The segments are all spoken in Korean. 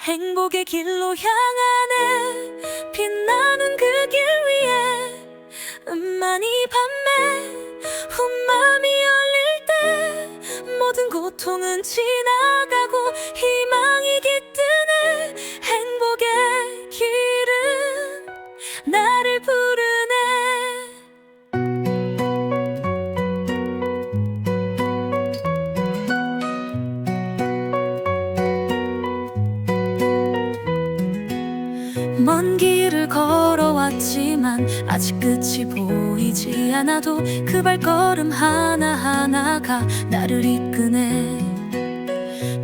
행복의 길로 향하네. 빛나는 그 길 위에 음만이 밤에 훈맘이 열릴 때 모든 고통은 지나가고 희망이 깃드네. 행복의 길은 나를 부르 먼 길을 걸어왔지만 아직 끝이 보이지 않아도 그 발걸음 하나하나가 나를 이끄네.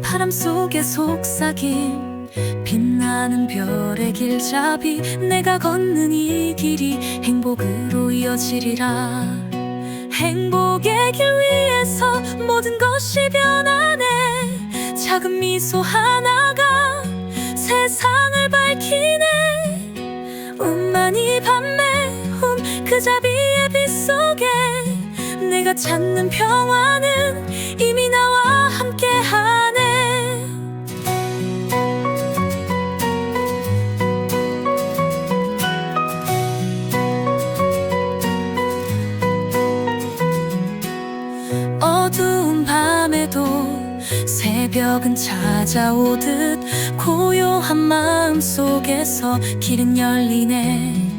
바람 속에 속삭임 빛나는 별의 길잡이 내가 걷는 이 길이 행복으로 이어지리라. 행복의 길 위에서 모든 것이 변하네. 작은 미소 하나가 세상을 밝히네. 운만이 밤에 훔그 자비의 빛 속에 내가 찾는 평화는 이미 나와 함께하네. 어두운 밤에도 새벽은 찾아오듯 고요한 마음 속에서 길은 열리네.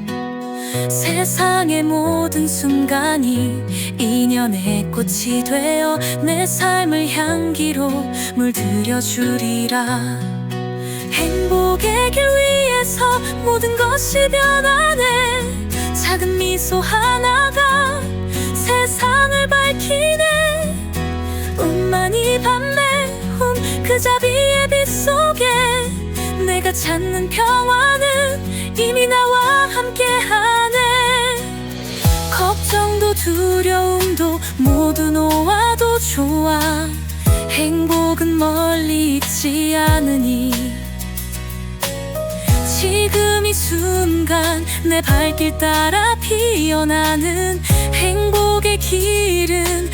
세상의 모든 순간이 인연의 꽃이 되어 내 삶을 향기로 물들여 주리라. 행복의 길 위에서 모든 것이 변하네. 작은 미소 하나가 밤에 훔그 자비의 빛 속에 내가 찾는 평화는 이미 나와 함께하네. 걱정도 두려움도 모두 놓아도 좋아. 행복은 멀리 있지 않으니. 지금 이 순간 내 발길 따라 피어나는 행복의 길은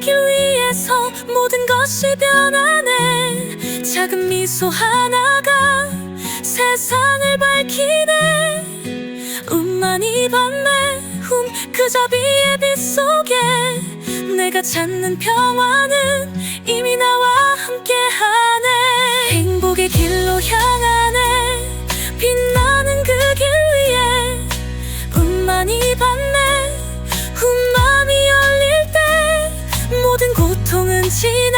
행복의 길 위에서 모든 것이 변하네. 작은 미소 하나가 세상을 밝히네. 운만이 밤에 훔그 자비의 빛 속에 내가 찾는 평화는 이미 나와 함께하네. 행복의 길로 향하 밤